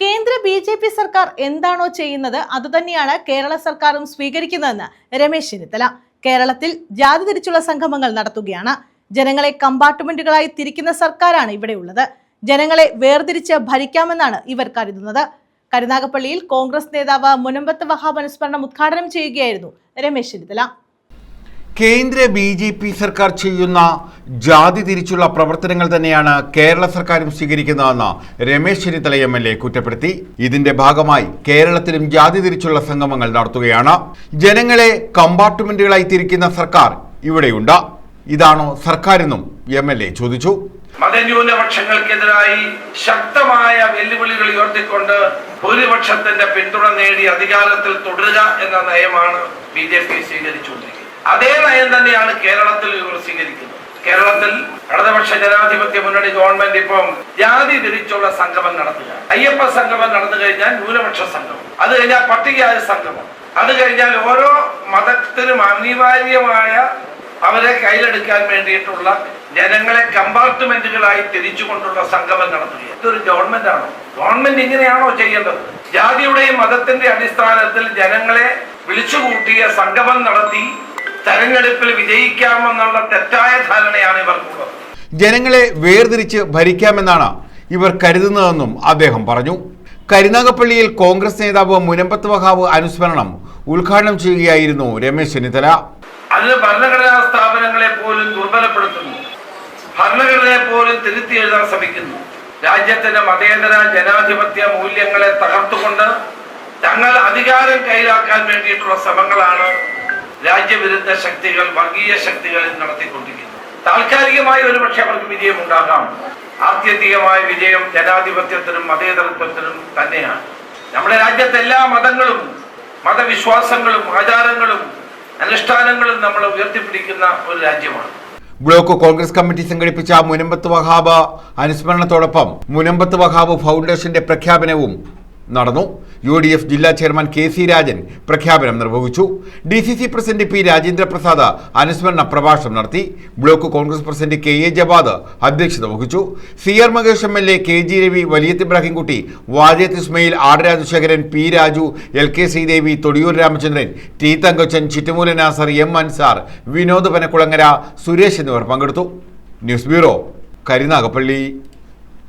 കേന്ദ്ര B J P സർക്കാർ എന്താണോ ചെയ്യുന്നത് അതുതന്നെയാണ് കേരള സർക്കാരും സ്വീകരിക്കുന്നതെന്ന് രമേശ് ചെന്നിത്തല. കേരളത്തിൽ ജാതി തിരിച്ചുള്ള സംഗമങ്ങൾ നടത്തുകയാണ്. ജനങ്ങളെ കമ്പാർട്ട്മെന്റുകളായി തിരിക്കുന്ന സർക്കാരാണ് ഇവിടെയുള്ളത് ജനങ്ങളെ വേർതിരിച്ച് ഭരിക്കാമെന്നാണ് ഇവർ കരുതുന്നത്. കരുനാഗപ്പള്ളിയിൽ കോൺഗ്രസ് നേതാവ് മുനമ്പത്ത് വഹാബ് അനുസ്മരണം ഉദ്ഘാടനം ചെയ്യുകയായിരുന്നു രമേശ് ചെന്നിത്തല. കേന്ദ്ര ബി ജെ പി സർക്കാർ ചെയ്യുന്ന ജാതി തിരിച്ചുള്ള പ്രവർത്തനങ്ങൾ തന്നെയാണ് കേരള സർക്കാരും സ്വീകരിക്കുന്നതെന്ന് Ramesh Chennithala M L A കുറ്റപ്പെടുത്തി. ഇതിന്റെ ഭാഗമായി കേരളത്തിലും ജാതി തിരിച്ചുള്ള സംഗമങ്ങൾ നടത്തുകയാണ്. ജനങ്ങളെ കമ്പാർട്ട്മെന്റുകളായി തിരിക്കുന്ന സർക്കാർ ഇവിടെയുണ്ട്. ഇതാണോ സർക്കാരെന്നും എം എൽ എ ചോദിച്ചു. മതന്യൂനപക്ഷങ്ങൾക്കെതിരായി ശക്തമായ വെല്ലുവിളികൾ ഉയർത്തിക്കൊണ്ട് ഭൂരിപക്ഷത്തിന്റെ പിന്തുണ നേടി അധികാരത്തിൽ തുടരുക എന്ന നയമാണ് ബി ജെ പി സ്വീകരിച്ചുകൊണ്ടിരിക്കുന്നത്. അതേ നയം തന്നെയാണ് കേരളത്തിൽ ഇവർ സ്വീകരിക്കുന്നത്. കേരളത്തിൽ ഇടതുപക്ഷ ജനാധിപത്യ മുന്നണി ഗവൺമെന്റ് ഇപ്പം ജാതി തിരിച്ചുള്ള സംഗമം നടത്തുക. അയ്യപ്പ സംഗമം നടന്നു കഴിഞ്ഞാൽ ന്യൂനപക്ഷ സംഗമം. അത് കഴിഞ്ഞാൽ പട്ടികജാതി സംഗമം. അത് കഴിഞ്ഞാൽ ഓരോ മതത്തിനും അനിവാര്യമായ അവരെ കയ്യിലെടുക്കാൻ വേണ്ടിയിട്ടുള്ള ജനങ്ങളെ കമ്പാർട്ട്മെന്റുകളായി തിരിച്ചുകൊണ്ടുള്ള സംഗമം നടത്തുക. ഇതൊരു ഗവൺമെന്റ് ആണോ ഗവൺമെന്റ് ഇങ്ങനെയാണോ ചെയ്യേണ്ടത്? ജാതിയുടെയും മതത്തിന്റെ അടിസ്ഥാനത്തിൽ ജനങ്ങളെ വിളിച്ചുകൂട്ടിയ സംഗമം നടത്തി തെരഞ്ഞെടുപ്പിൽ വിജയിക്കാമെന്നുള്ള തെറ്റായ ധാരണയാണ് ഇവർക്കുള്ളത് ജനങ്ങളെ വേർതിരിച്ച് ഭരിക്കാമെന്നാണ് ഇവർ കരുതുന്നതെന്നും അദ്ദേഹം പറഞ്ഞു. കരുനാഗപ്പള്ളിയിൽ കോൺഗ്രസ് നേതാവ് മുനമ്പത്ത് വഹാബ് അനുസ്മരണം ഉദ്ഘാടനം ചെയ്യുകയായിരുന്നു രമേശ് ചെന്നിത്തല. അതിന് ഭരണഘടനാ സ്ഥാപനങ്ങളെ പോലും ദുർബലപ്പെടുത്തുന്നു. ഭരണഘടനയെ പോലും തിരുത്തി എഴുതാൻ ശ്രമിക്കുന്നു. രാജ്യത്തിന്റെ മതേതര ജനാധിപത്യ മൂല്യങ്ങളെ തകർത്തുകൊണ്ട് തങ്ങൾ അധികാരം കൈലാക്കാൻ വേണ്ടിയിട്ടുള്ള ശ്രമങ്ങളാണ് രാജ്യവിരുദ്ധ ശക്തികൾ വർഗീയ ശക്തികളിൽ നടത്തിക്കൊണ്ടിരിക്കുന്നു. താൽക്കാലികമായി ഒരുപക്ഷെ അവർക്ക് വിജയം ഉണ്ടാകാം ആത്യന്തികമായ വിജയം ജനാധിപത്യത്തിനും മതേതരത്വത്തിനും തന്നെയാണ്. നമ്മുടെ രാജ്യത്തെ എല്ലാ മതങ്ങളും മതവിശ്വാസങ്ങളും ആചാരങ്ങളും അനുഷ്ഠാനങ്ങളും നമ്മൾ ഉയർത്തിപ്പിടിക്കുന്ന ഒരു രാജ്യമാണ്. ബ്ലോക്ക് കോൺഗ്രസ് കമ്മിറ്റി സംഘടിപ്പിച്ച മുനമ്പത്ത് വഹാബ് അനുസ്മരണത്തോടൊപ്പം മുനമ്പത്ത് വഹാബ് ഫൗണ്ടേഷന്റെ പ്രഖ്യാപനവും നടന്നു. യു ഡി എഫ് ജില്ലാ ചെയർമാൻ കെ സി രാജൻ പ്രഖ്യാപനം നിർവഹിച്ചു. D C C president P Rajendraprasad അനുസ്മരണ പ്രഭാഷണം നടത്തി. Block Congress president K A Jawad അധ്യക്ഷത വഹിച്ചു. C R Mahesh M L A K G Ravi Valiyath Ibrahimkutty Variyath Ismail R Rajasekharan P Raju L K Sreedevi Thodiyoor Ramachandran T Thankachan Chittumoola Nasar M Ansar Vinod Panakkulangara Suresh എന്നിവർ പങ്കെടുത്തു. News bureau Karunagappally.